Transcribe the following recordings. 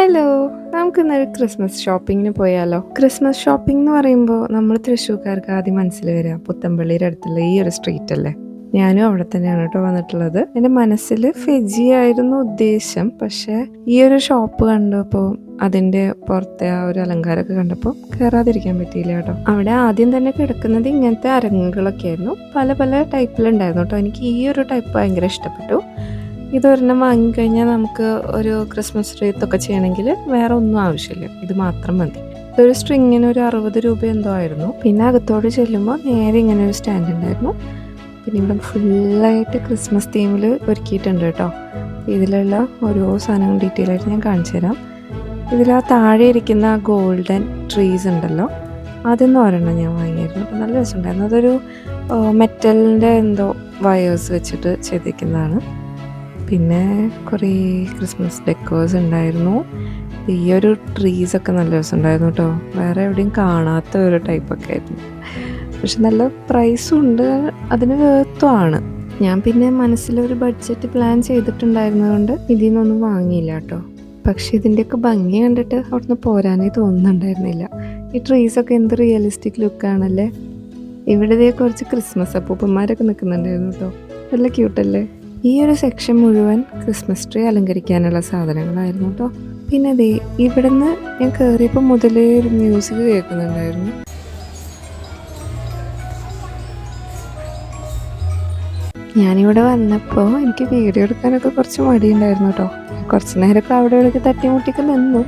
Hello നമുക്കിന്നൊരു Christmas ഷോപ്പിങ്ങിന് പോയാലോ? ക്രിസ്മസ് ഷോപ്പിംഗ് എന്ന് പറയുമ്പോൾ നമ്മൾ തൃശ്ശൂർക്കാർക്ക് ആദ്യം മനസ്സിൽ വരിക പുത്തമ്പള്ളിയുടെ അടുത്തുള്ള ഈ ഒരു സ്ട്രീറ്റ് അല്ലേ? ഞാനും അവിടെ തന്നെയാണ് കേട്ടോ വന്നിട്ടുള്ളത്. എന്റെ മനസ്സിൽ ഫെജി ആയിരുന്നു ഉദ്ദേശം. പക്ഷേ ഈ ഒരു ഷോപ്പ് കണ്ടപ്പോൾ അതിന്റെ പുറത്തെ ആ ഒരു അലങ്കാരമൊക്കെ കണ്ടപ്പോൾ കയറാതിരിക്കാൻ പറ്റിയില്ല കേട്ടോ. അവിടെ ആദ്യം തന്നെ കിടക്കുന്നത് ഇങ്ങനത്തെ അരങ്ങുകളൊക്കെ ആയിരുന്നു പല പല ടൈപ്പിലുണ്ടായിരുന്നു കേട്ടോ. എനിക്ക് ഈ ഒരു ടൈപ്പ് ഭയങ്കര ഇഷ്ടപ്പെട്ടു. ഇതൊരെണ്ണം വാങ്ങിക്കഴിഞ്ഞാൽ നമുക്ക് ഒരു ക്രിസ്മസ് ട്രീത്തൊക്കെ ചെയ്യണമെങ്കിൽ വേറെ ഒന്നും ആവശ്യമില്ല. ഇത് മാത്രം മതി. ഇതൊരു സ്ട്രിങ്ങിന് ഒരു അറുപത് രൂപ എന്തോ ആയിരുന്നു. പിന്നെ അകത്തോട് ചെല്ലുമ്പോൾ നേരെ ഇങ്ങനെ ഒരു സ്റ്റാൻഡ് ഉണ്ടായിരുന്നു. പിന്നെ ഇവിടെ ഫുള്ളായിട്ട് ക്രിസ്മസ് തീമിൽ ഒരുക്കിയിട്ടുണ്ട് കേട്ടോ. ഇതിലുള്ള ഓരോ സാധനങ്ങൾ ഡീറ്റെയിൽ ആയിട്ട് ഞാൻ കാണിച്ചു തരാം. ഇതിൽ ആ താഴെ ഇരിക്കുന്ന ആ ഗോൾഡൻ ട്രീസ് ഉണ്ടല്ലോ അതെന്ന് ഒരെണ്ണം ഞാൻ വാങ്ങിയായിരുന്നു. അപ്പോൾ നല്ല രസമുണ്ടായിരുന്നു. അതൊരു മെറ്റലിന്റെ എന്തോ വയേഴ്സ് വെച്ചിട്ട് ചെയ്തിരിക്കുന്നതാണ് പിന്നെ കുറേ ക്രിസ്മസ് ഡെക്കേഴ്സ് ഉണ്ടായിരുന്നു. ഈ ഒരു ട്രീസ് ഒക്കെ നല്ല രസമുണ്ടായിരുന്നു കേട്ടോ വേറെ എവിടെയും കാണാത്ത ഒരു ടൈപ്പൊക്കെ ആയിരുന്നു. പക്ഷെ നല്ല പ്രൈസും ഉണ്ട് അതിന് വേർത്തുമാണ് ഞാൻ പിന്നെ മനസ്സിലൊരു ബഡ്ജറ്റ് പ്ലാൻ ചെയ്തിട്ടുണ്ടായിരുന്നതുകൊണ്ട് ഇതിൽ നിന്നൊന്നും വാങ്ങിയില്ല കേട്ടോ പക്ഷെ ഇതിന്റെയൊക്കെ ഭംഗി കണ്ടിട്ട് അവിടുന്ന് പോരാനേ തോന്നുന്നുണ്ടായിരുന്നില്ല. ഈ ട്രീസൊക്കെ എന്ത് റിയലിസ്റ്റിക് ലുക്കാണല്ലേ ഇവിടെ കുറച്ച് ക്രിസ്മസ് അപ്പൂപ്പന്മാരൊക്കെ നിൽക്കുന്നുണ്ടായിരുന്നു കേട്ടോ നല്ല ക്യൂട്ടല്ലേ ഈ ഒരു സെക്ഷൻ മുഴുവൻ ക്രിസ്മസ് ട്രീ അലങ്കരിക്കാനുള്ള സാധനങ്ങളായിരുന്നു കേട്ടോ പിന്നെ ദേ ഇവിടുന്ന് ഞാൻ കയറിയപ്പോൾ മുതലേ ഒരു മ്യൂസിക് കേൾക്കുന്നുണ്ടായിരുന്നു. ഞാനിവിടെ വന്നപ്പോൾ എനിക്ക് വീഡിയോ എടുക്കാനൊക്കെ കുറച്ച് മടിയുണ്ടായിരുന്നു കേട്ടോ കുറച്ച് നേരമൊക്കെ അവിടെ ഇവിടെ തട്ടിമുട്ടിക്ക് നിന്നു.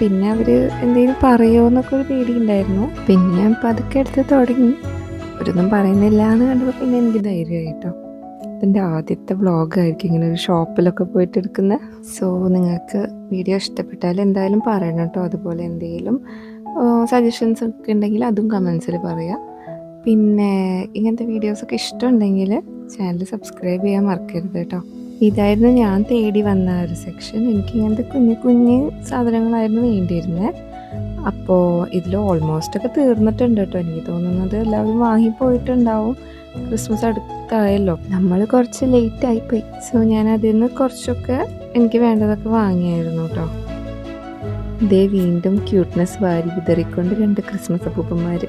പിന്നെ അവർ എന്തെങ്കിലും പറയുമോ എന്നൊക്കെ ഒരു പേടിയുണ്ടായിരുന്നു. പിന്നെ ഞാൻ പതുക്കെ എടുത്ത് തുടങ്ങി. അവരൊന്നും പറയുന്നില്ല എന്ന് കണ്ടപ്പോൾ പിന്നെ എനിക്ക് ധൈര്യമായി കേട്ടോ ഇതിന്റെ ആദ്യത്തെ വ്ളോഗായിരിക്കും ഇങ്ങനെ ഒരു ഷോപ്പിലൊക്കെ പോയിട്ട് എടുക്കുന്നത് സോ നിങ്ങൾക്ക് വീഡിയോ ഇഷ്ടപ്പെട്ടാൽ എന്തായാലും പറയണം കേട്ടോ അതുപോലെ എന്തെങ്കിലും സജഷൻസ് ഒക്കെ ഉണ്ടെങ്കിൽ അതും കമൻസിൽ പറയാം. പിന്നെ ഇങ്ങനത്തെ വീഡിയോസൊക്കെ ഇഷ്ടമുണ്ടെങ്കിൽ ചാനൽ സബ്സ്ക്രൈബ് ചെയ്യാൻ മറക്കരുത് കേട്ടോ ഇതായിരുന്നു ഞാൻ തേടി വന്ന ഒരു സെക്ഷൻ എനിക്ക് ഇങ്ങനത്തെ കുഞ്ഞു കുഞ്ഞു സാധനങ്ങളായിരുന്നു വേണ്ടിയിരുന്നത് അപ്പോൾ ഇതിൽ ഓൾമോസ്റ്റ് ഒക്കെ തീർന്നിട്ടുണ്ട് കേട്ടോ എനിക്ക് തോന്നുന്നത് എല്ലാവരും വാങ്ങിപ്പോയിട്ടുണ്ടാവും. ക്രിസ്മസ് അടുത്തായല്ലോ. നമ്മൾ കുറച്ച് ലേറ്റ് ആയിപ്പോയി. സോ ഞാൻ അതിൽ നിന്ന് കുറച്ചൊക്കെ എനിക്ക് വേണ്ടതൊക്കെ വാങ്ങിയായിരുന്നു കേട്ടോ ഇതേ വീണ്ടും ക്യൂട്ട്നെസ് വാരി വിതറിക്കൊണ്ട് രണ്ട് ക്രിസ്മസ് അപ്പൂപ്പന്മാർ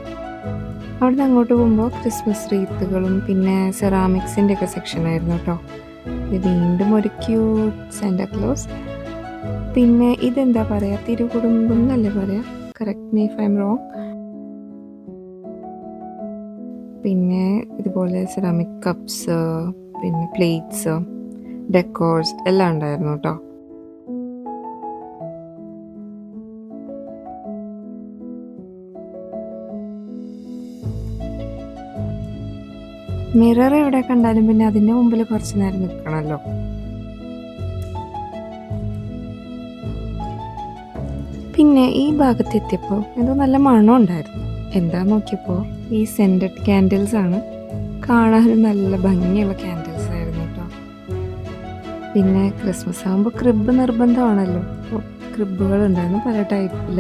അവിടുന്ന് അങ്ങോട്ട് പോകുമ്പോൾ ക്രിസ്മസ് റീത്തുകളും പിന്നെ സെറാമിക്സിന്റെ ഒക്കെ സെക്ഷൻ ആയിരുന്നു കേട്ടോ ഇത് വീണ്ടും ഒരു ക്യൂട്ട് സെന്റാ ക്ലോസ് പിന്നെ ഇതെന്താ പറയുക തിരുകുടുംബം എന്നല്ലേ പറയുക കറക്റ്റ് മീ ഫൈം റോങ് പിന്നെ ഇതുപോലെ സെറാമിക് കപ്സ് പിന്നെ പ്ലേറ്റ്സ് ഡെക്കോർസ് എല്ലാം ഉണ്ടായിരുന്നു കേട്ടോ മിറർ എവിടെ കണ്ടാലും പിന്നെ അതിന്റെ മുമ്പിൽ കുറച്ച് നേരം നിൽക്കണമല്ലോ പിന്നെ ഈ ഭാഗത്ത് എത്തിയപ്പോൾ എന്തോ നല്ല മണം ഉണ്ടായിരുന്നു എന്താ നോക്കിയപ്പോൾ ഈ സെന്റഡ് ക്യാൻഡിൽസ് ആണ്. കാണാനും നല്ല ഭംഗിയുള്ള ക്യാൻഡിൽസ് ആയിരുന്നു കേട്ടോ പിന്നെ ക്രിസ്മസ് ആകുമ്പോൾ ക്രിബ് നിർബന്ധമാണല്ലോ. അപ്പോൾ ക്രിബുകൾ ഉണ്ടായിരുന്നു പല ടൈപ്പിൽ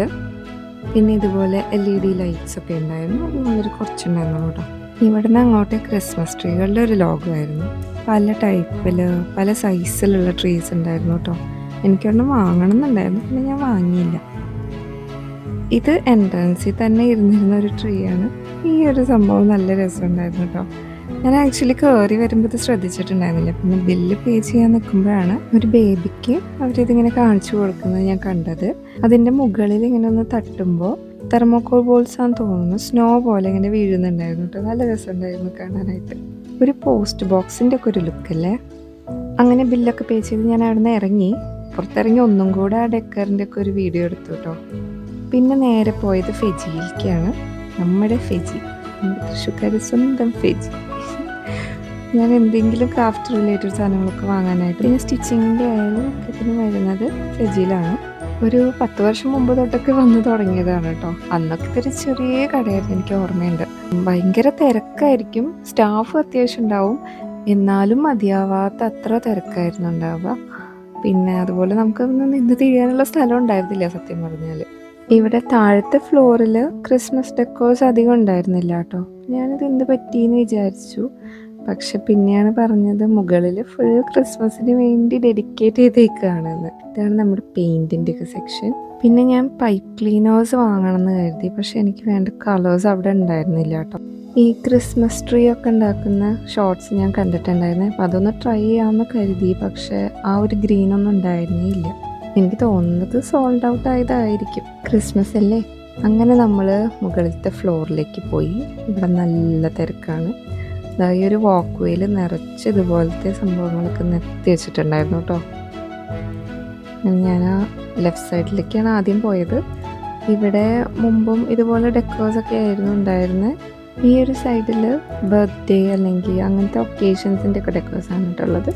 പിന്നെ ഇതുപോലെ എൽ ഇ ഡി ലൈറ്റ്സ് ഒക്കെ ഉണ്ടായിരുന്നു. അത് വളരെ കുറച്ചുണ്ടായിരുന്നു കേട്ടോ ഇവിടുന്ന് അങ്ങോട്ട് ക്രിസ്മസ് ട്രീകളുടെ ഒരു ലോഗമായിരുന്നു പല ടൈപ്പിൽ പല സൈസിലുള്ള ട്രീസ് ഉണ്ടായിരുന്നു കേട്ടോ എനിക്കൊന്ന് വാങ്ങണം എന്നുണ്ടായിരുന്നു. പിന്നെ ഞാൻ വാങ്ങിയില്ല. ഇത് എൻട്രൻസിൽ തന്നെ ഇരുന്നിരുന്ന ഒരു ട്രീ ആണ്. ഈ ഒരു സംഭവം നല്ല രസമുണ്ടായിരുന്നു കേട്ടോ ഞാൻ ആക്ച്വലി കയറി വരുമ്പോൾ ഇത് ശ്രദ്ധിച്ചിട്ടുണ്ടായിരുന്നില്ല. പിന്നെ ബില്ല് പേ ചെയ്യാൻ നിൽക്കുമ്പോഴാണ് ഒരു ബേബിക്ക് അവരിതിങ്ങനെ കാണിച്ചു കൊടുക്കുന്നത് ഞാൻ കണ്ടത്. അതിന്റെ മുകളിൽ ഇങ്ങനെ ഒന്ന് തട്ടുമ്പോൾ തെർമോക്കോൾ ബോൾസ് ആണെന്ന് തോന്നുന്നു. സ്നോ പോലെ ഇങ്ങനെ വീഴുന്നുണ്ടായിരുന്നു കേട്ടോ നല്ല രസമുണ്ടായിരുന്നു കാണാനായിട്ട്. ഒരു പോസ്റ്റ് ബോക്സിന്റെ ഒക്കെ ഒരു ലുക്കല്ലേ അങ്ങനെ ബില്ലൊക്കെ പേ ചെയ്ത് ഞാൻ അവിടെ നിന്ന് ഇറങ്ങി. പുറത്തിറങ്ങി ഒന്നും കൂടെ ആ ഡെക്കറിന്റെ ഒക്കെ ഒരു വീഡിയോ എടുത്തു കേട്ടോ പിന്നെ നേരെ പോയത് ഫെജിയിലേക്കാണ്. നമ്മുടെ ഫെജി. തൃശ്ശൂർക്കാർ സ്വന്തം ഫെജി. ഞാൻ എന്തെങ്കിലും ക്രാഫ്റ്റ് റിലേറ്റഡ് സാധനങ്ങളൊക്കെ വാങ്ങാനായിട്ട് പിന്നെ സ്റ്റിച്ചിങ്ങിന്റെ ആയാലും ഒക്കെ പിന്നെ വരുന്നത് ഫെജിയിലാണ്. ഒരു പത്ത് വർഷം മുമ്പ് തൊട്ടൊക്കെ വന്ന് തുടങ്ങിയതാണ് കേട്ടോ. അന്നൊക്കെ ഇതൊരു ചെറിയ കടയായിരുന്നു എനിക്ക് ഓർമ്മയുണ്ട്. ഭയങ്കര തിരക്കായിരിക്കും. സ്റ്റാഫ് അത്യാവശ്യം ഉണ്ടാവും. എന്നാലും മതിയാവാത്ത അത്ര തിരക്കായിരുന്നു ഉണ്ടാവുക. പിന്നെ അതുപോലെ നമുക്ക് നിന്ന് തിരിയാനുള്ള സ്ഥലം ഉണ്ടായിരുന്നില്ല സത്യം പറഞ്ഞാൽ ഇവിടെ താഴത്തെ ഫ്ലോറിൽ ക്രിസ്മസ് ഡെക്കോസ് അധികം ഉണ്ടായിരുന്നില്ല കേട്ടോ. ഞാനിത് എന്ത് പറ്റിയെന്ന് വിചാരിച്ചു. പക്ഷെ പിന്നെയാണ് പറഞ്ഞത് മുകളിൽ ഫുൾ ക്രിസ്മസിന് വേണ്ടി ഡെഡിക്കേറ്റ് ചെയ്തേക്കുകയാണെന്ന് ഇതാണ് നമ്മുടെ പെയിന്റിന്റെ ഒക്കെ സെക്ഷൻ പിന്നെ ഞാൻ പൈപ്പ് ക്ലീനേഴ്സ് വാങ്ങണം എന്ന് കരുതി. പക്ഷെ എനിക്ക് വേണ്ട കളേഴ്സ് അവിടെ ഉണ്ടായിരുന്നില്ല കേട്ടോ. ഈ ക്രിസ്മസ് ട്രീ ഒക്കെ ഉണ്ടാക്കുന്ന ഷോർട്സ് ഞാൻ കണ്ടിട്ടുണ്ടായിരുന്നു. അപ്പം അതൊന്ന് ട്രൈ ചെയ്യാമെന്ന് കരുതി. പക്ഷേ ആ ഒരു ഗ്രീനൊന്നും ഉണ്ടായിരുന്നേ ഇല്ല. എനിക്ക് തോന്നുന്നത് സോൾഡ് ഔട്ട് ആയതായിരിക്കും. ക്രിസ്മസ് അല്ലേ? അങ്ങനെ നമ്മൾ മുകളിലത്തെ ഫ്ലോറിലേക്ക് പോയി. ഇവിടെ നല്ല തിരക്കാണ്. അതായത് ഒരു വാക്ക് വേയിൽ നിറച്ച് ഇതുപോലത്തെ സംഭവങ്ങളൊക്കെ നിർത്തി വെച്ചിട്ടുണ്ടായിരുന്നു കേട്ടോ. ഞാൻ ആ ലെഫ്റ്റ് സൈഡിലേക്കാണ് ആദ്യം പോയത്. ഇവിടെ മുമ്പും ഇതുപോലെ ഡെക്കോസ് ഒക്കെ ആയിരുന്നു ഉണ്ടായിരുന്നത് ഈ ഒരു സൈഡിൽ ബർത്ത്ഡേ അല്ലെങ്കിൽ അങ്ങനത്തെ ഒക്കേഷൻസിന്റെ ഒക്കെ ഡെക്കോസ് ആണ് കേട്ടുള്ളത്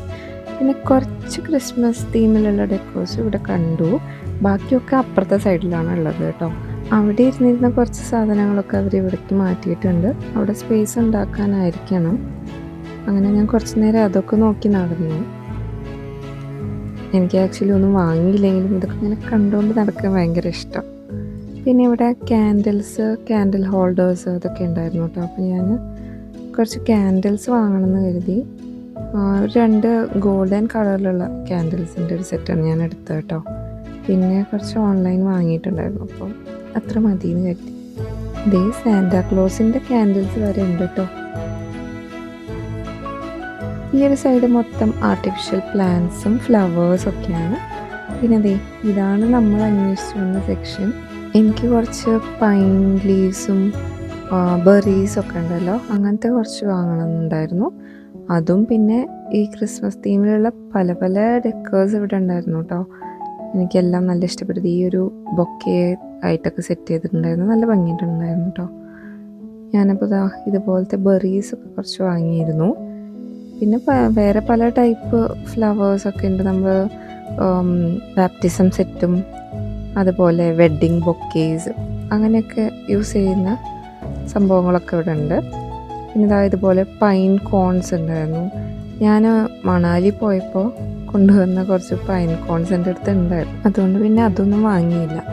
പിന്നെ കുറച്ച് ക്രിസ്മസ് തീമിലുള്ള ഡെക്കോസ് ഇവിടെ കണ്ടു. ബാക്കിയൊക്കെ അപ്പുറത്തെ സൈഡിലാണ് ഉള്ളത് കേട്ടോ. അവിടെ ഇരുന്നിരുന്ന കുറച്ച് സാധനങ്ങളൊക്കെ അവർ ഇവിടേക്ക് മാറ്റിയിട്ടുണ്ട്. അവിടെ സ്പേസ് ഉണ്ടാക്കാനായിരിക്കണം. അങ്ങനെ ഞാൻ കുറച്ച് നേരം അതൊക്കെ നോക്കി നടന്നു. എനിക്ക് ആക്ച്വലി ഒന്നും വാങ്ങിയില്ലെങ്കിലും ഇതൊക്കെ ഇങ്ങനെ കണ്ടുകൊണ്ട് നടക്കാൻ ഭയങ്കര ഇഷ്ടം. പിന്നെ ഇവിടെ ക്യാൻഡിൽസ് ക്യാൻഡിൽ ഹോൾഡേഴ്സ് അതൊക്കെ ഉണ്ടായിരുന്നു കേട്ടോ. അപ്പോൾ ഞാൻ കുറച്ച് ക്യാൻഡിൽസ് വാങ്ങണമെന്ന് കരുതി. രണ്ട് ഗോൾഡൻ കളറിലുള്ള ക്യാൻഡിൽസിന്റെ ഒരു സെറ്റാണ് ഞാൻ എടുത്തത് കേട്ടോ. പിന്നെ കുറച്ച് ഓൺലൈൻ വാങ്ങിയിട്ടുണ്ടായിരുന്നു. അപ്പോൾ അത്ര മതി എന്ന് കരുതി. ദേ സാന്റാക്ലോസിന്റെ ക്യാൻഡിൽസ് വരെ ഉണ്ട് കേട്ടോ. ഈ ഒരു സൈഡ് മൊത്തം ആർട്ടിഫിഷ്യൽ പ്ലാന്റ്സും ഫ്ലവേഴ്സും ഒക്കെയാണ്. പിന്നെ അതെ ഇതാണ് നമ്മൾ അന്വേഷിച്ചു വന്ന സെക്ഷൻ എനിക്ക് കുറച്ച് പൈൻ ലീവ്സും ബെറീസൊക്കെ ഉണ്ടല്ലോ. അങ്ങനത്തെ കുറച്ച് വാങ്ങണമെന്നുണ്ടായിരുന്നു. അതും പിന്നെ ഈ ക്രിസ്മസ് തീമിലുള്ള പല പല ഡെക്കേഴ്സ് ഇവിടെ ഉണ്ടായിരുന്നു കേട്ടോ എനിക്കെല്ലാം നല്ല ഇഷ്ടപ്പെട്ടത്. ഈ ഒരു ബൊക്കെ ആയിട്ടൊക്കെ സെറ്റ് ചെയ്തിട്ടുണ്ടായിരുന്നു. നല്ല ഭംഗിയിട്ടുണ്ടായിരുന്നു കേട്ടോ ഞാനപ്പോൾ ഇതാ ഇതുപോലത്തെ ബെറീസ് ഒക്കെ കുറച്ച് വാങ്ങിയിരുന്നു. പിന്നെ വേറെ പല ടൈപ്പ് ഫ്ലവേഴ്സ് ഒക്കെ ഉണ്ട്. നമ്മൾ ബാപ്റ്റിസം സെറ്റും അതുപോലെ വെഡ്ഡിങ് ബൊക്കേസ് അങ്ങനെയൊക്കെ യൂസ് ചെയ്യുന്ന സംഭവങ്ങളൊക്കെ ഇവിടെ ഉണ്ട്. പിന്നെ ഇതാ ഇതുപോലെ പൈൻ കോൺസ് ഉണ്ടായിരുന്നു. ഞാൻ മണാലി പോയപ്പോൾ കൊണ്ടുവന്ന കുറച്ച് പൈൻ കോൺസ് എന്റെ അടുത്ത് ഉണ്ടായിരുന്നു. അതുകൊണ്ട് പിന്നെ അതൊന്നും വാങ്ങിയില്ല.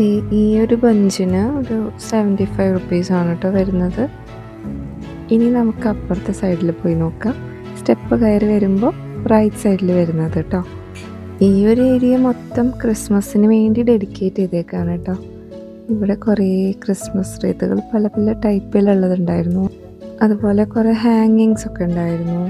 ഈ ഒരു ബഞ്ചിന് ഒരു സെവന്റി ഫൈവ് റുപ്പീസാണ് കേട്ടോ വരുന്നത്. ഇനി നമുക്ക് അപ്പുറത്തെ സൈഡിൽ പോയി നോക്കാം. സ്റ്റെപ്പ് കയറി വരുമ്പോൾ റൈറ്റ് സൈഡിൽ വരുന്നത് കേട്ടോ ഈ ഒരു ഏരിയ മൊത്തം ക്രിസ്മസിന് വേണ്ടി ഡെഡിക്കേറ്റ് ചെയ്തേക്കാണ് കേട്ടോ ഇവിടെ കുറേ ക്രിസ്മസ് റീത്തുകൾ പല പല ടൈപ്പിലുള്ളതുണ്ടായിരുന്നു അതുപോലെ കുറേ ഹാങ്ങിങ്സ് ഒക്കെ ഉണ്ടായിരുന്നു.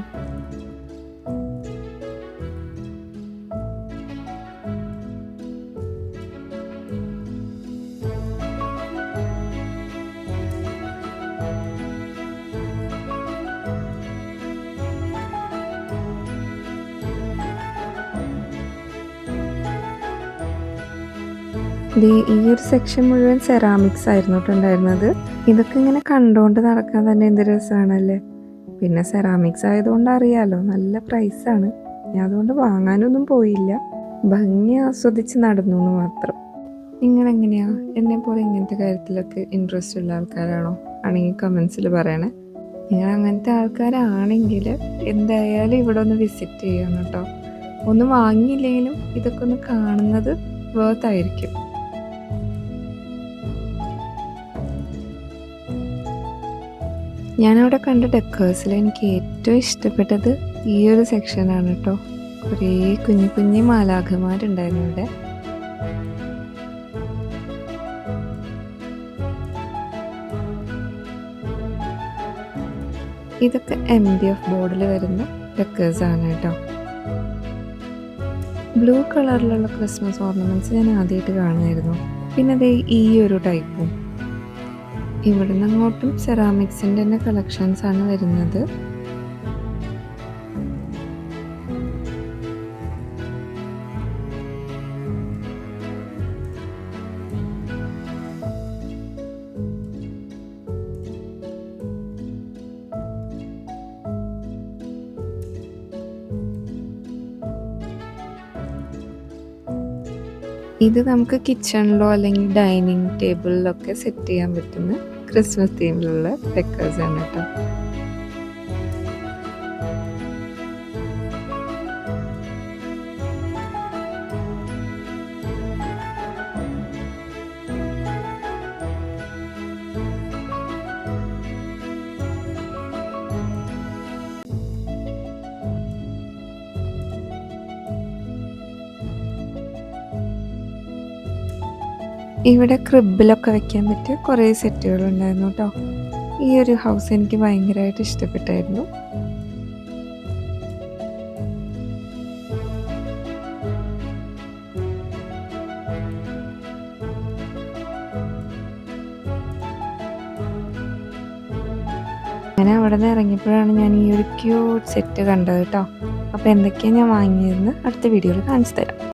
ദേ ഈ ഒരു സെക്ഷൻ മുഴുവൻ സെറാമിക്സ് ആയിരുന്നു ഉണ്ടായിരുന്നത്. ഇതൊക്കെ ഇങ്ങനെ കണ്ടുകൊണ്ട് നടക്കാൻ തന്നെ എന്ത് രസമാണല്ലേ പിന്നെ സെറാമിക്സ് ആയതുകൊണ്ട് അറിയാലോ നല്ല പ്രൈസാണ് ഞാൻ അതുകൊണ്ട് വാങ്ങാനൊന്നും പോയില്ല. ഭംഗി ആസ്വദിച്ച് നടന്നു എന്ന് മാത്രം. നിങ്ങളെങ്ങനെയാ? എന്നെ പോലെ ഇങ്ങനത്തെ കാര്യത്തിലൊക്കെ ഇൻട്രസ്റ്റ് ഉള്ള ആൾക്കാരാണോ? ആണെങ്കിൽ കമൻസിൽ പറയണേ. നിങ്ങൾ അങ്ങനത്തെ ആൾക്കാരാണെങ്കിൽ എന്തായാലും ഇവിടെ ഒന്ന് വിസിറ്റ് ചെയ്യണം കേട്ടോ ഒന്നും വാങ്ങിയില്ലെങ്കിലും ഇതൊക്കെ ഒന്ന് കാണുന്നത് വേർത്ത് ഞാനവിടെ കണ്ട ഡെക്കേഴ്സിൽ എനിക്ക് ഏറ്റവും ഇഷ്ടപ്പെട്ടത് ഈ ഒരു സെക്ഷനാണ് കേട്ടോ കുറേ കുഞ്ഞു കുഞ്ഞു മാലാഖമാരുണ്ടായിരുന്നു ഇവിടെ ഇതൊക്കെ എം ഡി എഫ് ബോർഡിൽ വരുന്ന ഡെക്കേഴ്സ് ആണ് കേട്ടോ ബ്ലൂ കളറിലുള്ള ക്രിസ്മസ് ഓർണമെന്റ്സ് ഞാൻ ആദ്യമായിട്ട് കാണുമായിരുന്നു. പിന്നെ അതേ ഈ ഒരു ടൈപ്പും ഇവിടുന്ന് അങ്ങോട്ടും സെറാമിക്സിന്റെ തന്നെ കളക്ഷൻസ് ആണ് വരുന്നത്. ഇത് നമുക്ക് കിച്ചണിലോ അല്ലെങ്കിൽ ഡൈനിങ് ടേബിളിലൊക്കെ സെറ്റ് ചെയ്യാൻ പറ്റുന്ന ക്രിസ്മസ് തീമിലുള്ള ഡെക്കേഴ്സ് ആണ് കേട്ടോ. ഇവിടെ ക്രിബിലൊക്കെ വെക്കാൻ പറ്റിയ കുറേ സെറ്റുകൾ ഉണ്ടായിരുന്നു കേട്ടോ ഈ ഒരു ഹൗസ് എനിക്ക് ഭയങ്കരമായിട്ട് ഇഷ്ടപ്പെട്ടായിരുന്നു. അങ്ങനെ അവിടെ നിന്ന് ഇറങ്ങിയപ്പോഴാണ് ഞാൻ ഈ ഒരു ക്യൂട്ട് സെറ്റ് കണ്ടത് കേട്ടോ അപ്പോൾ എന്തൊക്കെയാണ് ഞാൻ വാങ്ങിയതെന്ന് അടുത്ത വീഡിയോയിൽ കാണിച്ചു തരാം.